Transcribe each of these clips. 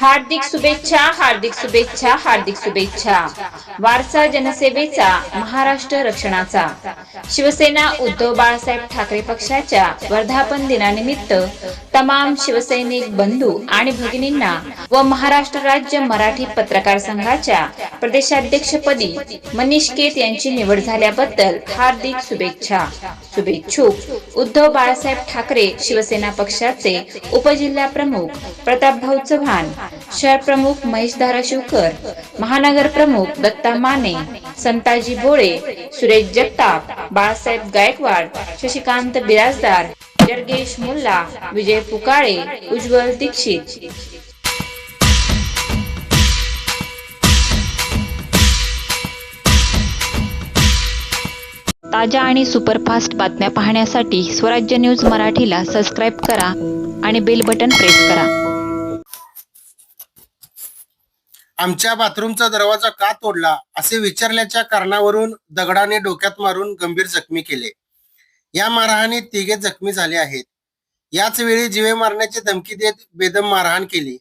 हार्दिक शुभेच्छा हार्दिक शुभेच्छा हार्दिक शुभेच्छा. वारसा जनसेवेचा महाराष्ट्र रक्षणाचा. शिवसेना उद्धव बाळासाहेब ठाकरे पक्षाच्या वर्धापन दिनानिमित्त तमाम शिवसैनिक बंधू आणि भगिनींना व महाराष्ट्र राज्य मराठी पत्रकार संघाच्या प्रदेशाध्यक्षपदी मनीष केत यांची निवड झाल्याबद्दल हार्दिक शुभेच्छा. शुभेच्छुक. उद्धव बाळासाहेब ठाकरे शिवसेना पक्षाचे उपजिल्हा प्रमुख प्रतापभाऊ चव्हाण. शहर प्रमुख महेश धाराशिवकर महानगर प्रमुख दत्ता माने संताजी भोळे सुरेश जगताप बाळासाहेब गायकवाड शशिकांत बिराजदार जर्गेश मुल्ला विजय पुकाळे उज्ज्वल दीक्षित. ताज्या आणि सुपरफास्ट बातम्या पाहण्यासाठी स्वराज्य न्यूज मराठीला सबस्क्राईब करा आणि बेल बटन प्रेस करा. आमच्या बाथरूमचा दरवाजा का तोडला असे विचारल्याच्या कारणावरून दगडाने डोक्यात मारून गंभीर जखमी केले. या मारहाणीत तिघे जखमी झाले आहेत. याच वेळी जिवे मारण्याची धमकी देत बेदम मारहाण केली.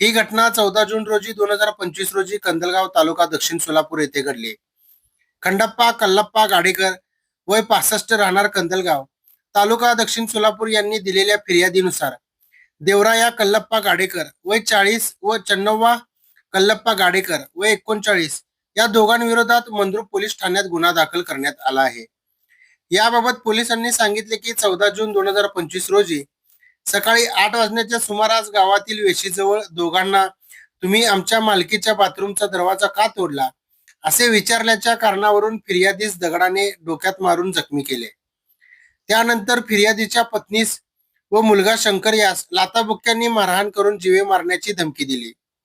ही घटना चौदा जून रोजी दोन हजार पंचवीस रोजी कंदलगाव तालुका दक्षिण सोलापूर येथे घडली. खंडप्पा कल्लप्पा गाडेकर वय पासष्ट राहणार कंदलगाव तालुका दक्षिण सोलापूर यांनी दिलेल्या फिर्यादीनुसार देवराया कल्लप्पा गाडेकर वय चाळीस व चन्नव्वा कल्लप्पा गाडेकर व एकोणचाळीस या दोघांविरोधात मंद्रुप पोलीस ठाण्यात गुन्हा दाखल करण्यात आला आहे. याबाबत पोलिसांनी सांगितले की चौदा जून दोन हजार पंचवीस रोजी सकाळी आठ वाजण्याच्या सुमारास गावातील वेशीजवळ दोघांना तुम्ही आमच्या मालकीच्या बाथरूमचा दरवाजा का तोडला? असे विचारल्याच्या कारणावरून फिर्यादीस दगडाने डोक्यात मारून जखमी केले. त्यानंतर फिर्यादीच्या पत्नीस व मुलगा शंकर यास लाताबुक्क्यांनी मारहाण करून जीवे मारण्याची धमकी दिली.